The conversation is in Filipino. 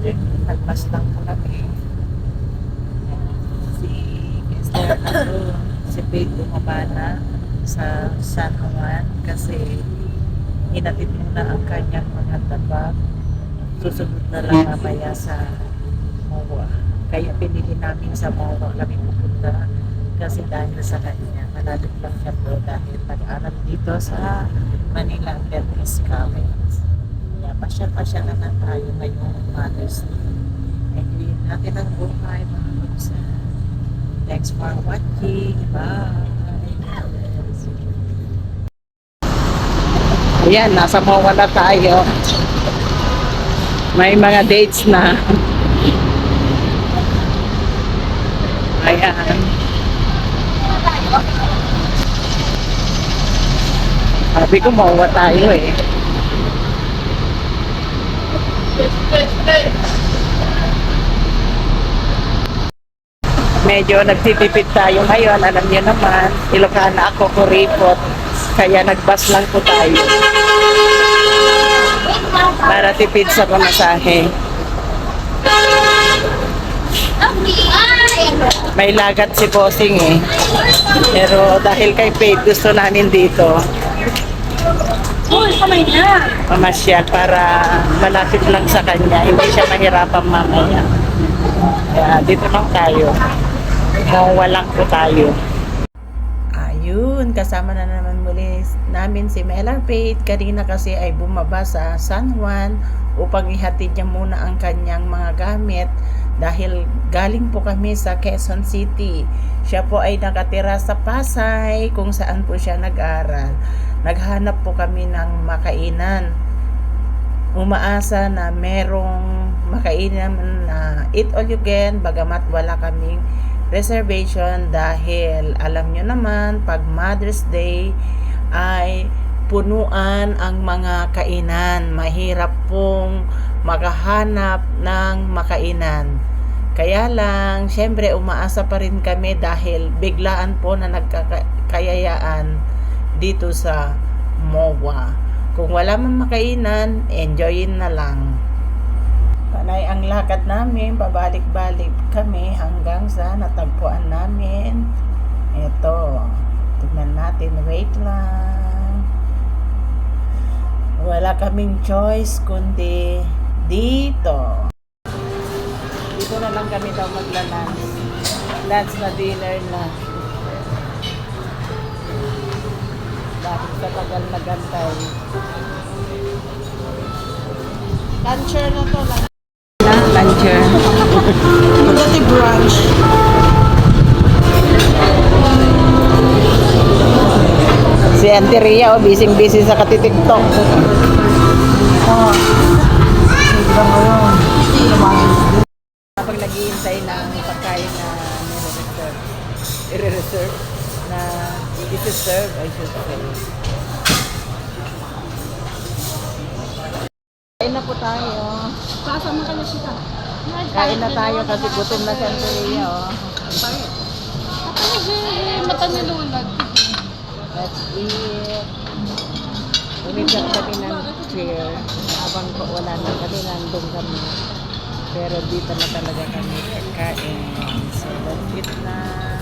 Nagpas lang po kami. Si Esther ano, si Faith bumaba sa San Juan kasi hinatid muna ang kanyang mga tabak. Susunod na lang mamaya sa MOA. Kaya pinili namin sa MOA kami pupunta kasi dahil sa kanya, malapit lang siya po dahil nag-aral dito sa Manila Baptist College. Pasyal-pasyal naman tayo ngayong Mother's Day. Enjoy natin ang buhay mga kapsa. Thanks for watching. Bye! Ayan, nasa MOA na tayo. May mga dates na. Ayan. Sabi ko, MOA tayo eh. Medyo nagtitipid tayo ngayon. Alam niyo naman, Ilocana ako, kuripot. Kaya nagbas lang po tayo. Para tipid sa pamasahe. May lagat si Bossing eh. Pero dahil kay Faith, gusto namin dito Uy, kamay na. mamasyal para malapit lang sa kanya. Hindi siya mahirapan mamaya. Kaya dito lang tayo. Kung walang po tayo. Ayun, kasama na naman muli namin si Melar Faith. Kanina kasi ay bumaba sa San Juan upang ihatid niya muna ang kanyang mga gamit dahil galing po kami sa Quezon City. Siya po ay nakatira sa Pasay kung saan po siya nag-aral. Naghanap po kami ng makainan. Umaasa na merong makainan na eat all you can bagamat wala kaming reservation dahil alam nyo naman pag Mother's Day ay punuan ang mga kainan. Mahirap pong makahanap ng makainan. Kaya lang, syempre umaasa pa rin kami dahil biglaan po na nagkakayayaan dito sa MOA. Kung wala man makainan, enjoyin na lang. Panay ang lakad namin, pabalik-balik kami hanggang sa natagpuan namin. Ito, tignan natin, wait lang. Wala kaming choice kundi dito. Dito na lang kami daw maglalans. Lunch na dinner na. Dahil sa tagal na gantay. Luncher na to. Na, luncher. Dati brunch. Si Auntie Ria, oh, busy-busy sa katitiktok. Oh. Iba ngayon. Kapag naghihintay ng pagkain na i-reserve, na i-serve, I should say. Kain na po tayo. Kasama ka na siya. Kain na tayo kasi gutom na si Auntie Ria, oh. Mata ni Lola. Let's eat. Umigat kami ng chair habang po wala na kami nandun kami. Pero dito na talaga kami kakain. So, let's eat na.